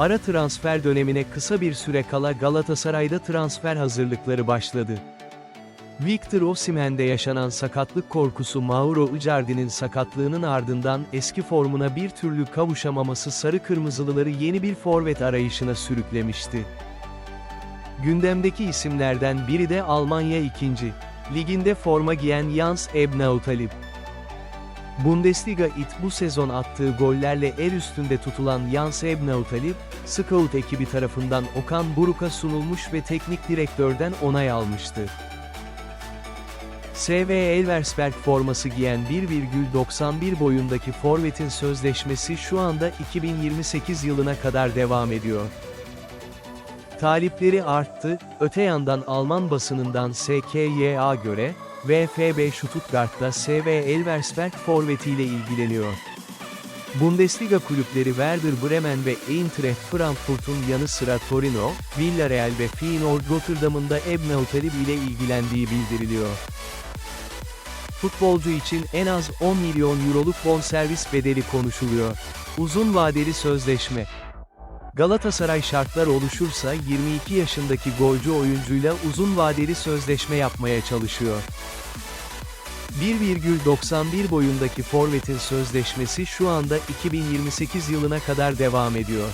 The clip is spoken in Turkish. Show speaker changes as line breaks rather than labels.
Ara transfer dönemine kısa bir süre kala Galatasaray'da transfer hazırlıkları başladı. Victor Osimhen'de yaşanan sakatlık korkusu Mauro Icardi'nin sakatlığının ardından eski formuna bir türlü kavuşamaması sarı kırmızılıları yeni bir forvet arayışına sürüklemişti. Gündemdeki isimlerden biri de Almanya 2. Liginde forma giyen Jans Ebnautalip. Bundesliga it bu sezon attığı gollerle el üstünde tutulan Jans Ebnautalip, Scout ekibi tarafından Okan Buruk'a sunulmuş ve teknik direktörden onay almıştı. SV Elversberg forması giyen 1,91 boyundaki forvetin sözleşmesi şu anda 2028 yılına kadar devam ediyor. Talipleri arttı, öte yandan Alman basınından SKYA göre, VfB Stuttgart'ta SV Elversberg forvetiyle ilgileniyor. Bundesliga kulüpleri Werder Bremen ve Eintracht Frankfurt'un yanı sıra Torino, Villarreal ve Feyenoord Rotterdam'ın da Ebnautalib ile ilgilendiği bildiriliyor. Futbolcu için en az 10 milyon euroluk bonservis bedeli konuşuluyor. Uzun vadeli sözleşme. Galatasaray şartlar oluşursa 22 yaşındaki golcü oyuncuyla uzun vadeli sözleşme yapmaya çalışıyor. 1,91 boyundaki forvetin sözleşmesi şu anda 2028 yılına kadar devam ediyor.